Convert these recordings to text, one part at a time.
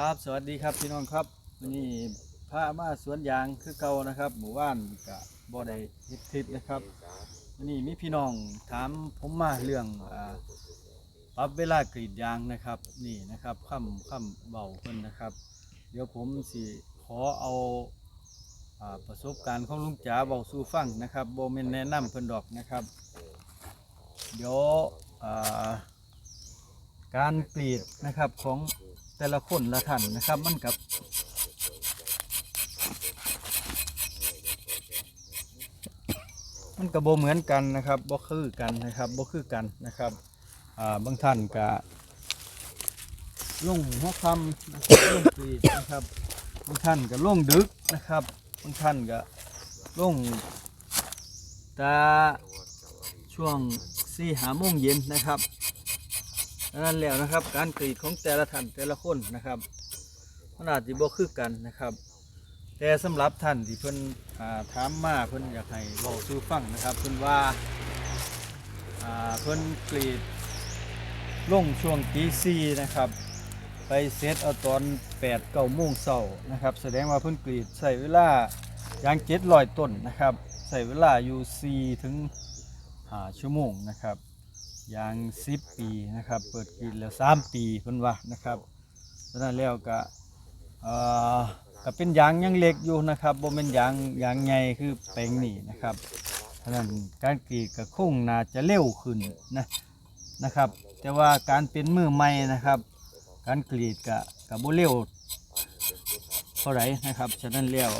ครับ สวัสดีครับพี่น้องครับวันนี้พามาสวนยางคือเก่านะครับ หมู่บ้านกับบ่ได้เฮ็ดคลิปนะครับวันนี้มีพี่น้องถามผมมาเรื่องอ่าปรับเวลากรีดยางนะครับ นี่นะครับค่ำค่ำเบาเพิ่นนะครับ เดี๋ยวผมสิขอเอาอ่าประสบการณ์ของลุงจ๋าเบาสู่ฟังนะครับโบเมนแนะนำเพิ่นดอกนะครับ เดี๋ยวอ่าการกรีดนะครับของ แต่ละคนละท่านนะครับ มันกับมันกับโบเหมือนกันนะครับบ่คือกันนะครับบ่คือกันนะครับอ่าบางท่านก็ลงหัวคำนะครับลงกรีดนะครับบางท่านก็ลงดึกนะครับบางท่านก็ลงตาช่วงสี่หาโมงเย็นนะครับ นั้นแล้วนะครับ การกรีดของแต่ละท่านแต่ละคนนะครับมันอาจจะบ่คือกันนะครับ แต่สำหรับท่านที่เพิ่นถามมาเพิ่นอยากให้เว้าสู่ฟังนะครับเพิ่นว่าเพิ่นกรีดลงช่วงตีสี่นะครับ ไปเซตเอาตอน8ปดเก้าโมงเช้านะครับ แสดงว่าเพิ่นกรีดใส่เวลาอย่างเจ็ดร้อยต้นนะครับ ใส่เวลาอยู่สี่ถึงห้าชั่วโมงนะครับ ย่างสิบปีนะครับ เปิดกินแล้วสามปีเพิ่นว่านะครับดังนั้นแล้วก็เอ่อก็เป็นยางยังเล็กอยู่นะครับบ่เป็นยางยางใหญ่คือแปลงนี่นะครับฉะนั้นการกรีดก็คงน่าจะเร็วขึ้นนะนะครับ แต่ว่าการเป็นมือใหม่นะครับ การกรีดก็ก็บ่เร็วเท่าไหร่นะครับ ฉะนั้นแล้ว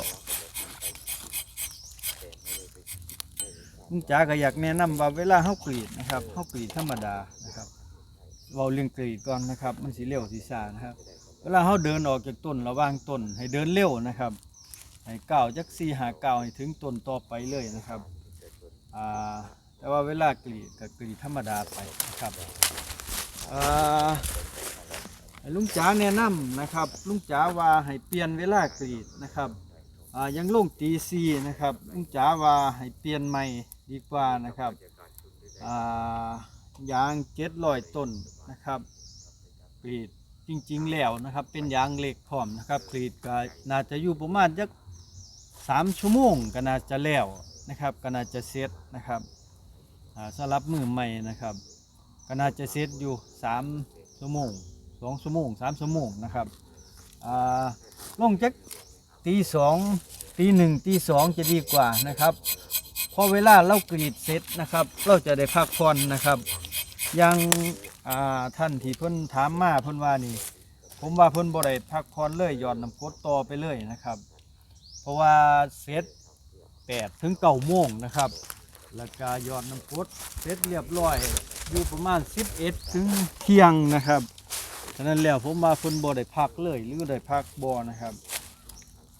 ลุงจ๋าก็อยากแนะนำว่าเวลาเฮากรีดนะครับเฮากรีดธรรมดานะครับเว้าเรื่องกรีดก่อนนะครับ มันสิเร็วสิซ่านะครับ เวลาเฮาเดินออกจากต้นระว่างต้น ให้เดินเร็วนะครับให้ก้าวจัก4หาก้าวให้ถึงต้นต่อไปเลยนะครับอ่าแต่ว่าเวลากรีดก็กรีดธรรมดาไปนะครับอ่าลุงจ๋าแนะนำนะครับ ลุงจ๋าว่าให้เปลี่ยนเวลากรีดนะครับอ่ายังลงตีซีนะครับลุงจ๋าว่าให้เปลี่ยนใหม่ ดีกว่านะครับอ่ายางเจ็ดร้อยต้นนะครับกรีดจริง ๆ แล้วนะครับ เป็นยางเหล็กพร้อมนะครับกรีดก็น่าจะอยู่ประมาณจักสามชั่วโมงก็น่าจะแล้วนะครับก็น่าจะเสร็จนะครับอ่าสำหรับมือใหม่นะครับก็น่าจะเสร็จอยู่สามชั่วโมงสองชั่วโมงสามชั่วโมงนะครับอ่าลงจากตีสองตีหนึ่งตีสองจะดีกว่านะครับเพอเวลาเรากรีดเสร็จนะครับ เราจะได้พักผ่อนนะครับอยังาท่านที่เพิ่นถามมาเพิ่นว่านี่ ผมว่าเพิ่นบ่ได้พักผ่อนเลยหย่อนน้ำกดต่อไปเลยนะครับ เพราะว่าเสร็จแปดถึงเก้าโมงนะครับแล้วก็หย่อนน้ำกดเสร็จเรียบร้อยอยู่ประมาณ 11 ถึงเที่ยงนะครับฉะนั้นแล้วผมมาเพิ่นบ่ได้พักเลยหรือได้พักบ่นะครับ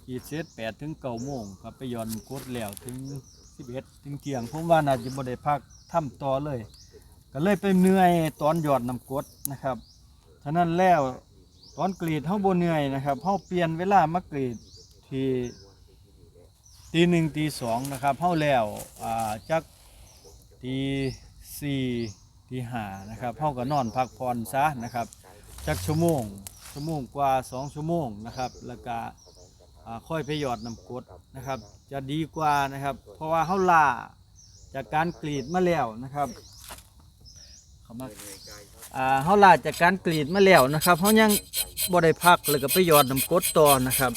กีดเสร็จแปดถึงเก้าโมงก็ไปย้อนกดแล้วถึงสิบเอ็ดถึงเที่ยงผมว่าน่าจะบ่ได้พักทำต่อเลย ก็เลยไปเหนื่อยตอนหยอดน้ำกรดนะครับฉะนั้นแล้วตอนกรีดเฮาบ่เหนื่อยนะครับเฮาเปลี่ยนเวลามากรีดที่ตีหนึ่งตีสองนะครับเฮาแล้วอ่าจักตีสี่ตีห้านะครับเฮาก็นอนพักผ่อนซะนะครับจักชั่วโมงชั่วโมงกว่าสองชั่วโมงนะครับแล้วก็ อ่าค่อยไปหยอดน้ำกรดนะครับ จะดีกว่านะครับ เพราะว่าเขาล่าจากการกรีดมาแล้วนะครับเขามาอ่าเขาล่าจากการกรีดมาแล้วนะครับเขายังบ่ได้พักแล้วก็ไปหยอดน้ำกรดต่อนะครับ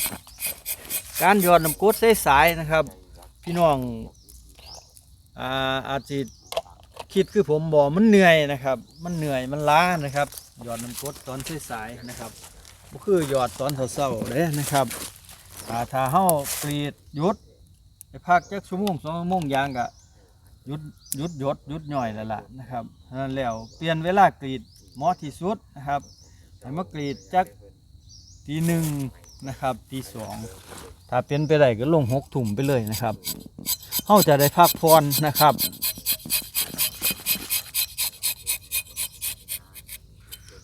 การหยอดน้ำกรดสายๆนะครับ พี่น้องอ่าอาจจะคิดคือผมบอกมันเหนื่อยนะครับ มันเหนื่อยมันล้านะครับ หยอดน้ำกรดตอนสายๆนะครับก็คือหยอดตอนเช้าๆเลยนะครับ อ่าถ้าเฮากรีดหยุดไปพักจักชั่วโมงสองชั่วโมงยางก็หยุดหยุดหยดหยุดหน่อยแล้วล่ะนะครับนั้นแล้วเปลี่ยนเวลากรีดเหมาะที่สุดนะครับให้มากรีดจักตีหนึ่งนะครับตีสองถ้าเป็นไปได้ก็ลงหกถุ่มไปเลยนะครับเฮาจะได้พักผ่อนนะครับ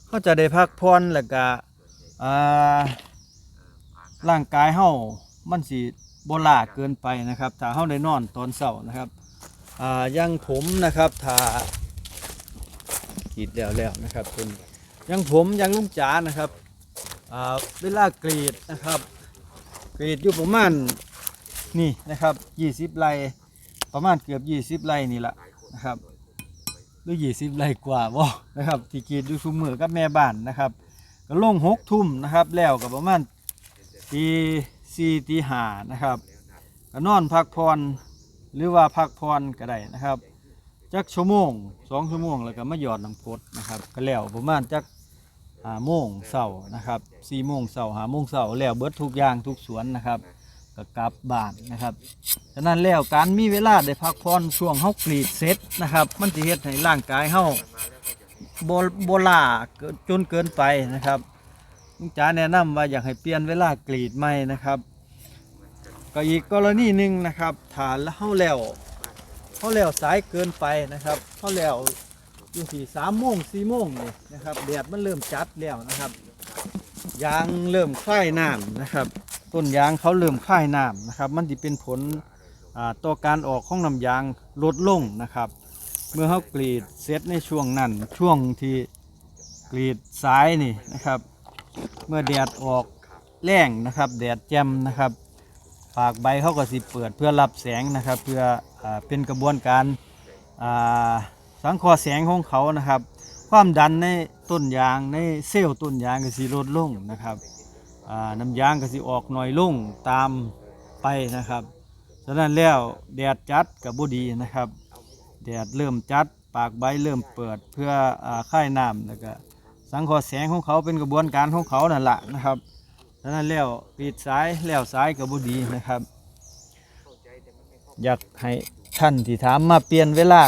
เขาจะได้พักผ่อนแล้วก็อ่า ร่างกายเฮามันสิบลาเกินไปนะครับถ้าเฮาได้นอนตอนเช้านะครับอ่ายังผมนะครับถ้าขีดแล้วแล้วนะครับคุณยังผมยังลุงจ๋านะครับอ่าเวลากรีดนะครับ กรีดอยู่ประมาณนี่นะครับยี่สิบไร่ประมาณเกือบยี่สิบไร่นี่แหละนะครับหรือยี่สิบไร่กว่าบ่นะครับที่กรีดอยู่ชุมมือกับแม่บ้านนะครับก็ลงหกทุ่มนะครับแล้วก็ประมาณ ตีสี่ตีห้านะครับก็นอนพักผ่อนหรือว่าพักผ่อนก็ได้นะครับจักชั่วโมงสองชั่วโมงแล้วก็มาหยอดน้ำกรดนะครับ ก็แล้วประมาณจักหาโมงเสาร์นะครับสี่โมงเสาร์หาโมงเสาร์แล้วเบิดทุกอย่างทุกสวนนะครับก็กลับบ้านนะครับฉะนั้นแล้วการมีเวลาได้พักผ่อนช่วงเฮากรีดเสร็จนะครับ มันจะเฮ็ดให้ร่างกายเฮาบ่บ่ล้าจนเกินไปนะครับ ลุงจ๋าแนะนำว่าอยากให้เปลี่ยนเวลากรีดใหม่นะครับ ก็อีกกรณีหนึ่งนะครับฐานแล้วเฮาแล้วเฮาแล้วสายเกินไปนะครับเฮาแล้วอยู่ที่สามโมงสี่โมงนี่นะครับแดดมันเริ่มจัดแล้วนะครับยางเริ่มคลายน้ำนะครับต้นยางเขาเริ่มคลายน้ำนะครับ มันจะเป็นผลต่อการออกของน้ำยางลดลงนะครับ เมื่อเขากรีดเสร็จในช่วงนั้นช่วงที่กรีดสายนี่นะครับ เมื่อแดดออกแรงนะครับ แดดแจ่มนะครับปากใบเขาก็สิเปิดเพื่อรับแสงนะครับ เพื่ออเป็นกระบวนการสังเคราะห์แสงของเขานะครับ ความดันในต้นยางในเซลล์ต้นยางก็สิลดลงนะครับน้ำยางก็สิออกหน่อยลงตามไปนะครับฉะนั้นแล้วแดดจัดกับบุดีนะครับ แดดเริ่มจัด ปากใบเริ่มเปิดเพื่ออค่ายน้ำแล้วก็ สังเคราะห์แสงของเขาเป็นกระบวนการของเขานั่นแหละนะครับฉะนั้นแล้วปิดสายแล้วสายกับบุดีนะครับ อยากให้ท่านที่ถามมาเปลี่ยนเวลา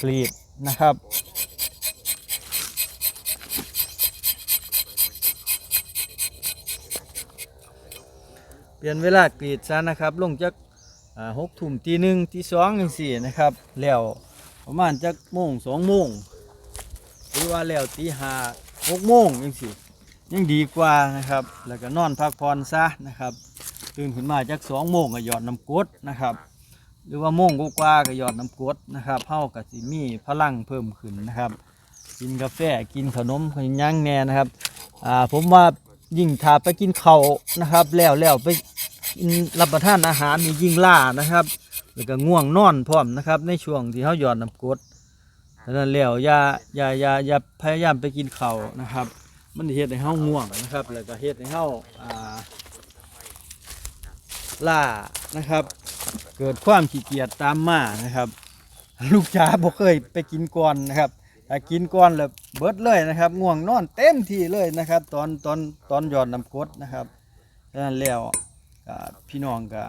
กรีดนะครับเปลี่ยนเวลากรีดซะนะครับลงจากหกทุ่มตีหนึ่งตีสองอย่างสี่นะครับแล้วประมาณจากโมงสองโมงหรือว่าแล้วตีห้า หกโมงย่างสี่ยังดีกว่านะครับ แล้วก็นอนพักผ่อนซะนะครับตื่นขึ้นมาจากสองโมงก็หยอดน้ำกดนะครับ หรือว่าโมงกว่าก็หยอดน้ำกดนะครับเฮากับสิมีพลังเพิ่มขึ้นนะครับ กินกาแฟกินขนมกินย่างแน่นะครับอ่าผมว่ายิ่งถ้าไปกินข้าวนะครับ แล้วแล้วไปรับประทานอาหารนี่ยิ่งล่านะครับ แล้วก็ง่วงนอนพร้อมนะครับ ในช่วงที่เฮาหยอดน้ำกด ดังนั้นแล้วอย่าอย่าอย่าอย่าพยายามไปกินข้าวนะครับ มันเฮ็ดให้เฮาง่วงนะครับ แล้วก็เฮ็ดให้เฮาอ่าล่านะครับ เกิดความขี้เกียจตามมานะครับ ลูกจ๋าบ่เคยไปกินก่อนนะครับถ้ากินก่อนแล้วเบิดเลยนะครับง่วงนอนเต็มที่เลยนะครับ ตอนตอนตอนหยอดน้ำกรดนะครับดังนั้นแล้วก็พี่น้องก็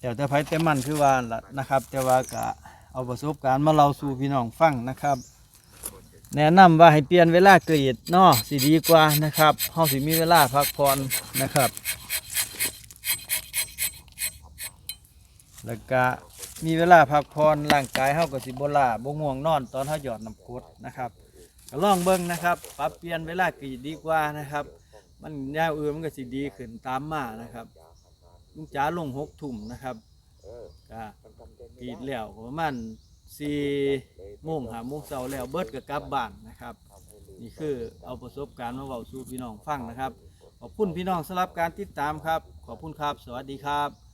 แล้วแต่ไผแต่มันคือว่าล่ะนะครับ แต่ว่าก็ เอาประสบการณ์มาเล่าสู่พี่น้องฟังนะครับ แนะนำว่าให้เปลี่ยนเวลากรีดเนาะสิดีกว่านะครับเฮาสิมีเวลาพักผ่อนนะครับ แล้วก็มีเวลาพักผ่อนร่างกายเฮาก็สิบ่ล้าบ่ง่วงนอนตอนเฮาหยอดน้ำกรดนะครับก็ลองเบิ่งนะครับ ปรับเปลี่ยนเวลากรีดดีกว่านะครับ มันยาวอื่นมันก็สิดีขึ้นตามมานะครับลุงจ๋าลงหกทุ่มนะครับก็ กรีดแล้วก็ประมาณสี่โมงหาโมงเช้าแล้วเบิดก็กลับบ้านนะครับ นี่คือเอาประสบการณ์มาเว้าสู่พี่น้องฟังนะครับ ขอบคุณพี่น้องสำหรับการติดตามครับ ขอบคุณครับ สวัสดีครับ